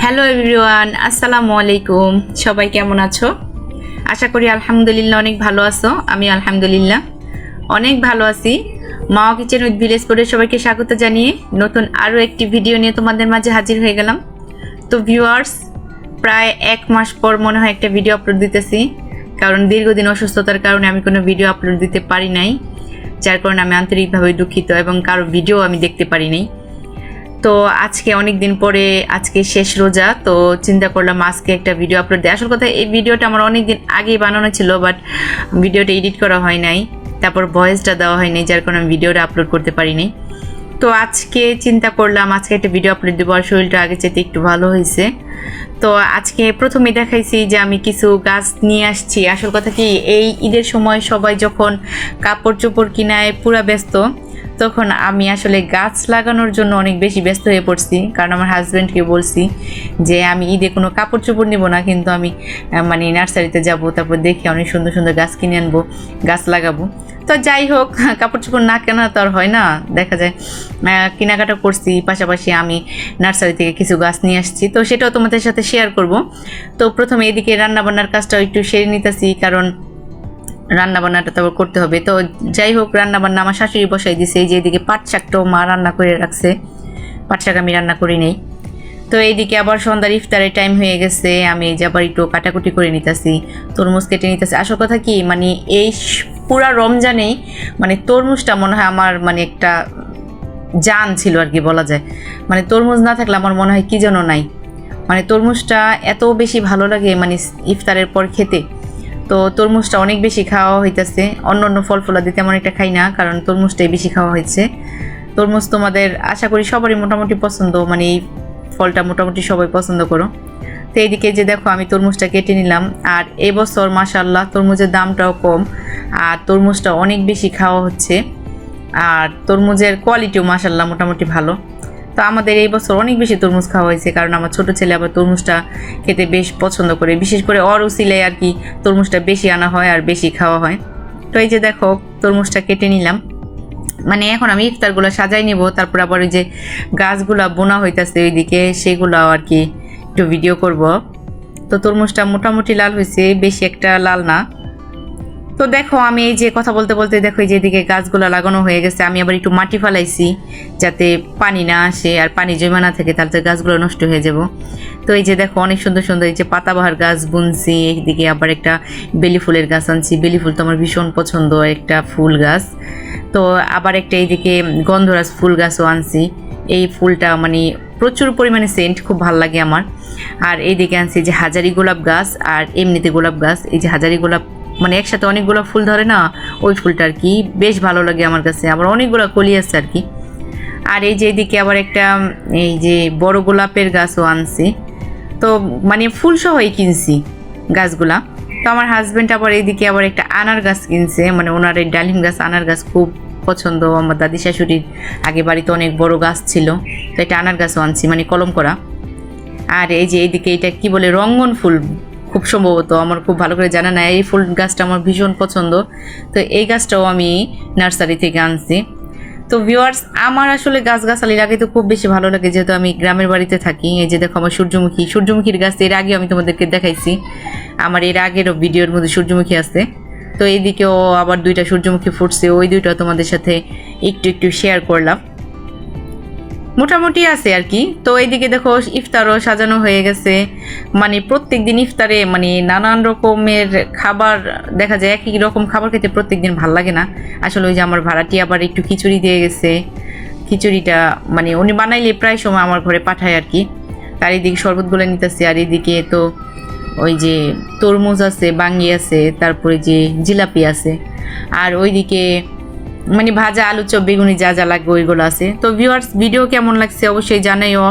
Hello everyone আসসালামু আলাইকুম সবাই কেমন আছো? আশা করি আলহামদুলিল্লাহ অনেক ভালো আছো। আমি আলহামদুলিল্লাহ অনেক ভালো আছি। মা কিচেন উইথ ভিলেজ করে সবাইকে স্বাগত জানিয়ে নতুন আরও একটি ভিডিও নিয়ে তোমাদের মাঝে হাজির হয়ে গেলাম। তো ভিউয়ার্স প্রায় এক মাস পর মনে হয় একটা ভিডিও আপলোড দিতেছি। কারণ দীর্ঘদিন অসুস্থতার কারণে আমি কোনো ভিডিও আপলোড দিতে পারি নাই। যার কারণে আমি আন্তরিকভাবে দুঃখিত এবং কারও ভিডিও আমি দেখতে পারি নাই। তো আজকে অনেক দিন পরে আজকে শেষ রোজা, তো চিন্তা করলাম আজকে একটা ভিডিও আপলোড দেয় আসল কথা, এই ভিডিওটা আমার অনেক দিন আগেই বানানো ছিল বাট ভিডিওটা এডিট করা হয় নাই। তারপর ভয়েসটা দেওয়া হয়নি যার কারণে ভিডিওটা আপলোড করতে পারিনি। তো আজকে চিন্তা করলাম, আজকে একটা ভিডিও আপলোড দেবো আর শরীরটা আগে চাইতে একটু ভালো হয়েছে তো আজকে প্রথমে দেখাইছি যে আমি কিছু গাছ নিয়ে আসছি। আসল কথা কি, এই ঈদের সময় সবাই যখন কাপড় চোপড় কিনায় পুরা ব্যস্ত, তখন আমি আসলে গাছ লাগানোর জন্য অনেক বেশি ব্যস্ত হয়ে পড়ছি। কারণ আমার হাজব্যান্ডকে বলছি যে, আমি ঈদে কোনো কাপড় চোপড় নেব না, কিন্তু আমি মানে নার্সারিতে যাব, তারপর দেখি অনেক সুন্দর সুন্দর গাছ কিনে আনব, গাছ লাগাবো। তো যাই হোক কাপড় চোপড় না কেনা তো আর হয় না, দেখা যায়। কেনাকাটা করছি, পাশাপাশি আমি নার্সারি থেকে কিছু গাছ নিয়ে আসছি, তো সেটাও তোমাদের সাথে শেয়ার করব। তো প্রথমে এদিকে রান্নাবান্নার কাজটাও একটু সেরে নিতেছি, কারণ রান্না বান্নাটা তো করতে হবে। তো যাই হোক রান্না বান্না আমার শাশুড়ি বসাই দিছে, এই যে এদিকে পাট শাকটাও মা রান্না করে রাখছে। পাট শাক আমি রান্না করি নেই। তো এইদিকে আবার সন্ধ্যার ইফতারের টাইম হয়ে গেছে, আমি এই যে আবার একটু কাটাকুটি করে নিতেছি, তরমুজ কেটে নিতেছি। আসল কথা কি মানে এই পুরা রমজানেই মানে তরমুজটা মনে হয় আমার মানে একটা জান ছিল আর কি বলা যায়। মানে তরমুজ না থাকলে আমার মনে হয় কি যেন নাই। মানে তরমুজটা এত বেশি ভালো লাগে মানে ইফতারের পর খেতে। তো তরমুজটা অনেক বেশি খাওয়া হইতেছে। অন্য অন্য ফল ফলাদি তেমন একটা খাই না, কারণ তরমুজটাই বেশি খাওয়া হয়েছে তরমুজ তোমাদের আশা করি সবারই মোটামুটি পছন্দ মানে এই ফলটা মোটামুটি সবাই পছন্দ করো। তো এইদিকে যে দেখো আমি তরমুজটা কেটে নিলাম, আর এবছর মাসাল্লাহ তরমুজের দামটাও কম। আর তরমুজটা অনেক বেশি খাওয়া হচ্ছে। আর তরমুজের কোয়ালিটিও মাসাল্লাহ মোটামুটি ভালো। তো আমাদের এই বছর অনেক বেশি তরমুজ খাওয়া হয়েছে, কারণ আমার ছোট ছেলে আবার তরমুজটা খেতে বেশ পছন্দ করে। বিশেষ করে অর উসিলায় আর কি তরমুজটা বেশি আনা হয় আর বেশি খাওয়া হয়। তো এই যে দেখো, তরমুজটা কেটে নিলাম। মানে এখন আমি ইফতারগুলো সাজাই নিব, তারপর আবার ওই যে গাছগুলা বোনা হইতাছে ওইদিকে, সেগুলো আর কি একটু ভিডিও করব। তো তরমুজটা মোটামুটি লাল হয়েছে বেশি একটা লাল না। তো দেখো, আমি এই যে কথা বলতে বলতে দেখো, এই যে এদিকে গাছগুলো লাগানো হয়ে গেছে, আমি আবার একটু মাটি ফালাইছি যাতে পানি না আসে, আর পানি জমা না থাকে, তাহলে তো গাছগুলো নষ্ট হয়ে যাব। তো এই যে দেখো, অনেক সুন্দর সুন্দর এই যে পাতাবাহার গাছ বুনছি, এইদিকে আবার একটা বেলি ফুলের গাছ আনছি। বেলি ফুল তো আমার ভীষণ পছন্দ, একটা ফুল গাছ। তো আবার একটা এইদিকে গন্ধরাজ ফুল গাছও আনছি। এই ফুলটা মানে প্রচুর পরিমাণে সেন্ট খুব ভালো লাগে আমার। আর এইদিকে আনছি যে হাজারি গোলাপ গাছ, আর এমনিতে গোলাপ গাছ, এই যে হাজারি গোলাপ মানে একসাথে অনেকগুলো ফুল ধরে না, ওই ফুলটা আর কি বেশ ভালো লাগে আমার কাছে। আবার অনেকগুলো কলি আছে আর কি। আর এই যে এদিকে আবার একটা, এই যে বড় গোলাপের গাছও আনছি। তো মানে ফুল সহই কিনছি গাছগুলা। তো আমার হাজব্যান্ড আবার এইদিকে আবার একটা আনার গাছ কিনছে। মানে ওনার এই ডালিম গাছ, আনার গাছ খুব পছন্দ। আমার দাদি শাশুড়ির আগে বাড়িতে অনেক বড় গাছ ছিল। তো এটা আনার গাছও আনছি মানে কলম করা। আর এই যে এইদিকে এটা কি বলে, রঙ্গন ফুল খুব সম্ভবত, আমার খুব ভালো করে জানা নাই। এই ফুল গাছটা আমার ভীষণ পছন্দ। তো এই গাছটাও আমি নার্সারি থেকে আনছি। তো ভিউয়ার্স আমার আসলে গাছগাছালি লাগাইতে খুব বেশি ভালো লাগে, যেহেতু আমি গ্রামের বাড়িতে থাকি। এই যে দেখো আমার সূর্যমুখী, সূর্যমুখীর গাছ এর আগে আমি তোমাদেরকে দেখাইছি। আমার এর আগেরও ভিডিওর মধ্যে সূর্যমুখী আছে। তো এইদিকেও আবার দুইটা সূর্যমুখী ফুটছে, ওই দুইটা তোমাদের সাথে একটু একটু শেয়ার করলাম। মোটামুটি আছে আর কি। তো এইদিকে দেখো ইফতারও সাজানো হয়ে গেছে। মানে প্রত্যেক দিন ইফতারে মানে নানান রকমের খাবার দেখা যায়। একই রকম খাবার খেতে প্রত্যেক দিন ভালো লাগে না। আসলে ওই যে আমার ভাড়াটি আবার একটু খিচুড়ি দিয়ে গেছে। খিচুড়িটা মানে উনি বানাইলে প্রায় সময় আমার ঘরে পাঠায় আর কি। তার এদিকে শরবতগুলো নিতেছে। আর এদিকে তো ওই যে তরমুজ আছে বাঙ্গি আছে, তারপরে যে জিলাপি আছে। আর ওইদিকে মানে ভাজা আলু চপ, বেগুনি যা যা লাগবে ওইগুলো আছে। তো ভিউয়ার্স ভিডিও কেমন লাগছে অবশ্যই জানাইও।